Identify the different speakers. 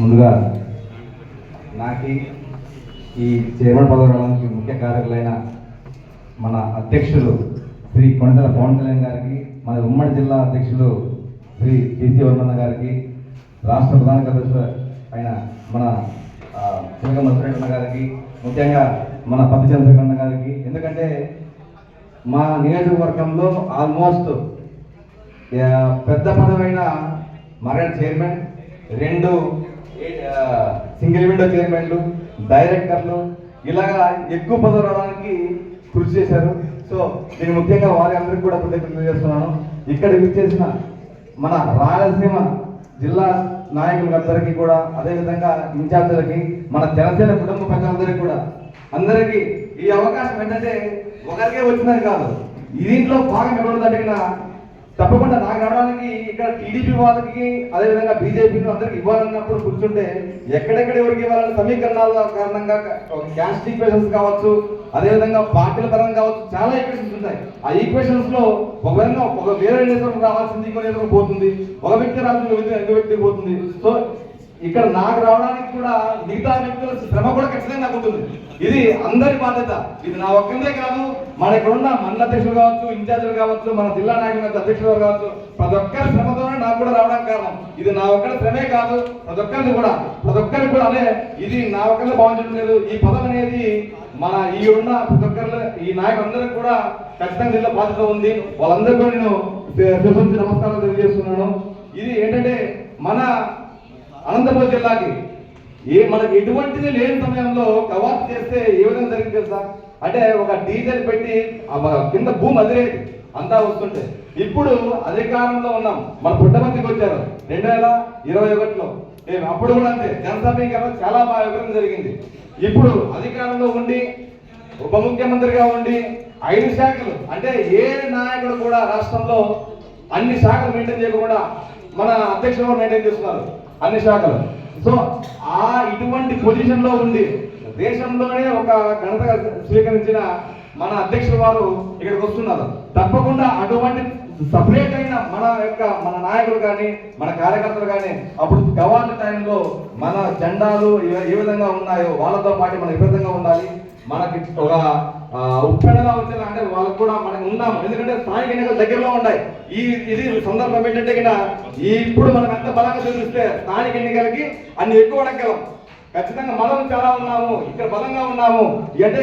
Speaker 1: ముందుగా నాకి ఈ చైర్మన్ పదవి రావడానికి ముఖ్య కారకులైన మన అధ్యక్షులు శ్రీ కొండల పవన్ కళ్యాణ్ గారికి మన ఉమ్మడి జిల్లా అధ్యక్షులు శ్రీ కేసీ వర్మన్న గారికి రాష్ట్ర ప్రధాన కార్యదర్శి అయిన మన చిలక మధురెడ్డి గారికి ముఖ్యంగా మన పత్తి చంద్రకన్న గారికి. ఎందుకంటే మా నియోజకవర్గంలో ఆల్మోస్ట్ పెద్ద పదవైన మరణ చైర్మన్ రెండు సింగిల్ విండో చైర్మన్లు డైరెక్టర్లు ఇలాగా ఎక్కువ పదవి రావడానికి కృషి చేశారు. సో నేను ముఖ్యంగా వారి అందరికీ కూడా కృతజ్ఞతలు చేస్తున్నాను ఇక్కడ విచ్చేసిన మన రాయలసీమ జిల్లా నాయకులందరికీ కూడా అదేవిధంగా ఇన్ఛార్జీలకి మన జనసేన కుటుంబ పెద్దలందరికీ కూడా అందరికీ ఈ అవకాశం ఏంటంటే ఒకరికే వచ్చినది కాదు. దీంట్లో భాగం ఎవరు తగ్గిన తప్పకుండా నాకు రావడానికి ఇక్కడ టీడీపీ వాళ్ళకి అదేవిధంగా బీజేపీని అందరికి ఇవ్వాలన్నప్పుడు కూర్చుంటే ఎక్కడెక్కడ ఎవరికి ఇవ్వాలని సమీకరణాల కారణంగా క్యాస్ట్ ఈక్వేషన్స్ కావచ్చు అదేవిధంగా పార్టీల పరంగా కావచ్చు చాలా ఈక్వేషన్స్ ఉంటాయి. ఆ ఈక్వేషన్స్లో ఒక విధంగా ఒక వేరే నేతలకు రావాల్సింది ఇంకో నేతలకు పోతుంది. ఒక వ్యక్తి రావాల్సింది ఇంకో వ్యక్తి- పోతుంది. సో ఇక్కడ నాకు రావడానికి కూడా మిగతా వ్యక్తుల శ్రమ కూడా ఖచ్చితంగా నాకు ఉంటుంది. ఇది అందరి బాధ్యత. ఇది నా ఒక్కరిదే కాదు మన ఇక్కడ ఉన్న మండల అధ్యక్షులు కావచ్చు ఇన్ఛార్జీలు కావచ్చు మన జిల్లా నాయకులు అధ్యక్షులు కావచ్చు ప్రతి ఒక్కరి శ్రమతోనే నాకు కూడా రావడానికి కారణం. ఇది నా ఒక్కరి శ్రమే కాదు ప్రతి ఒక్కరిది కూడా. ప్రతి ఒక్కరికి కూడా అదే ఇది నా ఒక్కరిని భావించడం లేదు. ఈ పదం అనేది మన ఈ ఉన్న ప్రతి ఒక్కరిలో ఈ నాయకులందరికీ కూడా ఖచ్చితంగా దీనిలో బాధ్యత ఉంది. వాళ్ళందరికీ కూడా నేను నమస్కారం తెలియజేస్తున్నాను. ఇది ఏంటంటే మన అనంతపురం జిల్లాకి. ఏ మనకి ఎటువంటిది లేని సమయంలో కవాత్ చేస్తే ఏ విధంగా జరిగింది తెలుసా? అంటే ఒక డీజిల్ పెట్టి ఆ కింద భూమి అదిరేది. అంతా వస్తుంటే. ఇప్పుడు అధికారంలో ఉన్నాం. మన పుట్టమందికి వచ్చారు. రెండు వేల ఇరవై ఒకటిలో. మేము అప్పుడు కూడా అంతే. జనసమీకరణ చాలా బాగా వివరణ జరిగింది. ఇప్పుడు అధికారంలో ఉండి ఉప ముఖ్యమంత్రిగా ఉండి ఐదు శాఖలు. అంటే ఏ నాయకుడు కూడా రాష్ట్రంలో అన్ని శాఖలు మెయింటైన్ చేయకుండా మన అధ్యక్షులు మెయింటైన్ చేస్తున్నారు? అన్ని శాఖలు. సో ఆ ఇటువంటి పొజిషన్లో ఉండి దేశంలోనే ఒక ఘనతగా స్వీకరించిన మన అధ్యక్షుల వారు ఇక్కడికి వస్తున్నారు. తప్పకుండా అటువంటి సపరేట్ అయిన మన యొక్క మన నాయకులు కానీ మన కార్యకర్తలు కానీ అప్పుడు గవర్నర్ టైంలో మన జెండాలు ఏ- విధంగా ఉన్నాయో వాళ్ళతో పాటు మనం ఏ విధంగా ఉండాలి. మనకి ఒక ఉప్పెడగా వచ్చేలా అంటే వాళ్ళకు కూడా మనకి ఉన్నాము. ఎందుకంటే స్థానిక ఎన్నికలు దగ్గరలో ఉన్నాయి ఈ ఇది సందర్భం ఏంటంటే గిన ఈ ఇప్పుడు మనం ఎంత బలంగా చూపిస్తే స్థానిక ఎన్నికలకి అన్ని ఎక్కువ అడగలం ఖచ్చితంగా మనం చాలా ఉన్నాము ఇక్కడ బలంగా ఉన్నాము. అంటే